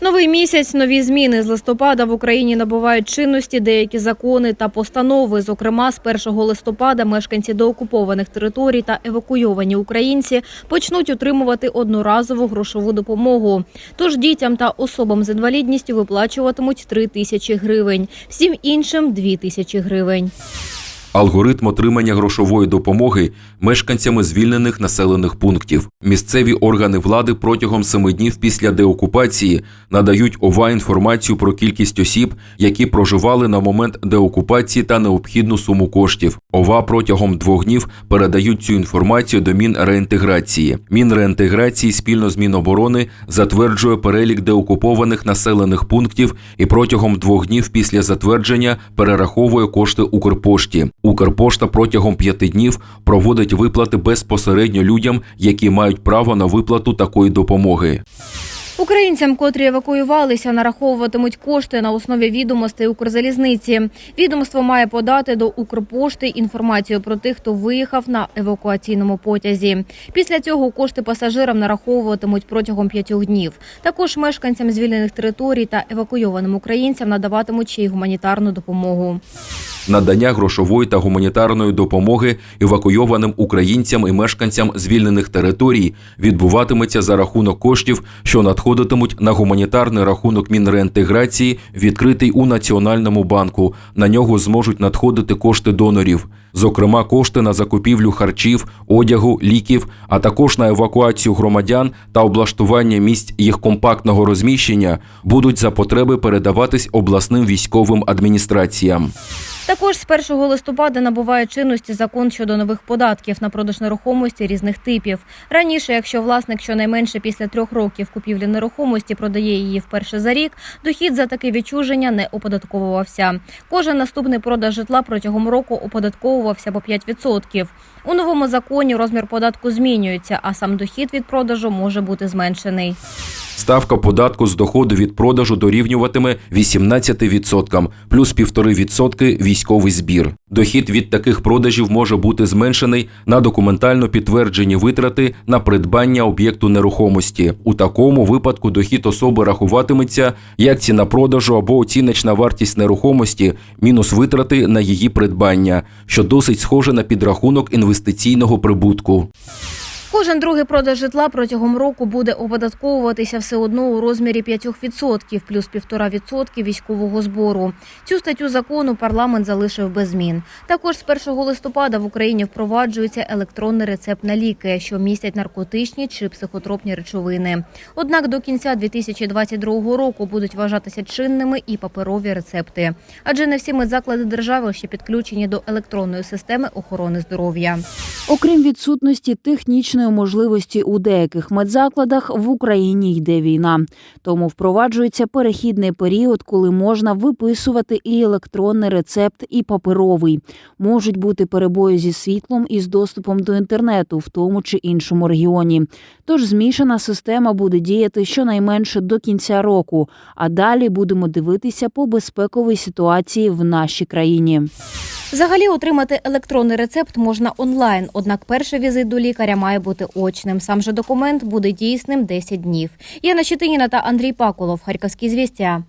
Новий місяць, нові зміни з листопада в Україні набувають чинності деякі закони та постанови. Зокрема, з 1 листопада мешканці деокупованих територій та евакуйовані українці почнуть отримувати одноразову грошову допомогу. Тож дітям та особам з інвалідністю виплачуватимуть 3 тисячі гривень, всім іншим 2 тисячі гривень. Алгоритм отримання грошової допомоги мешканцями звільнених населених пунктів. Місцеві органи влади протягом семи днів після деокупації надають ОВА інформацію про кількість осіб, які проживали на момент деокупації та необхідну суму коштів. ОВА протягом двох днів передають цю інформацію до Мінреінтеграції. Мінреінтеграції спільно з Міноборони затверджує перелік деокупованих населених пунктів і протягом двох днів після затвердження перераховує кошти Укрпошті. Укрпошта протягом п'яти днів проводить виплати безпосередньо людям, які мають право на виплату такої допомоги. Українцям, котрі евакуювалися, нараховуватимуть кошти на основі відомостей Укрзалізниці. Відомство має подати до Укрпошти інформацію про тих, хто виїхав на евакуаційному потязі. Після цього кошти пасажирам нараховуватимуть протягом п'ятьох днів. Також мешканцям звільнених територій та евакуйованим українцям надаватимуть ще й гуманітарну допомогу. Надання грошової та гуманітарної допомоги евакуйованим українцям і мешканцям звільнених територій відбуватиметься за рахунок коштів, що надходитимуть на гуманітарний рахунок Мінреінтеграції, відкритий у Національному банку. На нього зможуть надходити кошти донорів, зокрема кошти на закупівлю харчів, одягу, ліків, а також на евакуацію громадян та облаштування місць їх компактного розміщення будуть за потреби передаватись обласним військовим адміністраціям. Також з 1 листопада набуває чинності закон щодо нових податків на продаж нерухомості різних типів. Раніше, якщо власник щонайменше після трьох років купівлі нерухомості продає її вперше за рік, дохід за таке відчуження не оподатковувався. Кожен наступний продаж житла протягом року оподатковувався по 5%. У новому законі розмір податку змінюється, а сам дохід від продажу може бути зменшений. Ставка податку з доходу від продажу дорівнюватиме 18%, плюс 1,5% військовий збір. Дохід від таких продажів може бути зменшений на документально підтверджені витрати на придбання об'єкту нерухомості. У такому випадку дохід особи рахуватиметься як ціна продажу або оціночна вартість нерухомості мінус витрати на її придбання, що досить схоже на підрахунок інвестиційного прибутку. Кожен другий продаж житла протягом року буде оподатковуватися все одно у розмірі 5% плюс 1,5% військового збору. Цю статтю закону парламент залишив без змін. Також з 1 листопада в Україні впроваджується електронний рецепт на ліки, що містять наркотичні чи психотропні речовини. Однак до кінця 2022 року будуть вважатися чинними і паперові рецепти, адже не всі медзаклади держави ще підключені до електронної системи охорони здоров'я. Окрім відсутності технічної можливості у деяких медзакладах в Україні йде війна, тому впроваджується перехідний період, коли можна виписувати і електронний рецепт, і паперовий. Можуть бути перебої зі світлом і з доступом до інтернету в тому чи іншому регіоні. Тож змішана система буде діяти щонайменше до кінця року, а далі будемо дивитися по безпековій ситуації в нашій країні. Взагалі отримати електронний рецепт можна онлайн, однак перший візит до лікаря має бути очним. Сам же документ буде дійсним 10 днів. Яна Щетиніна та Андрій Пакулов, Харківські звістя.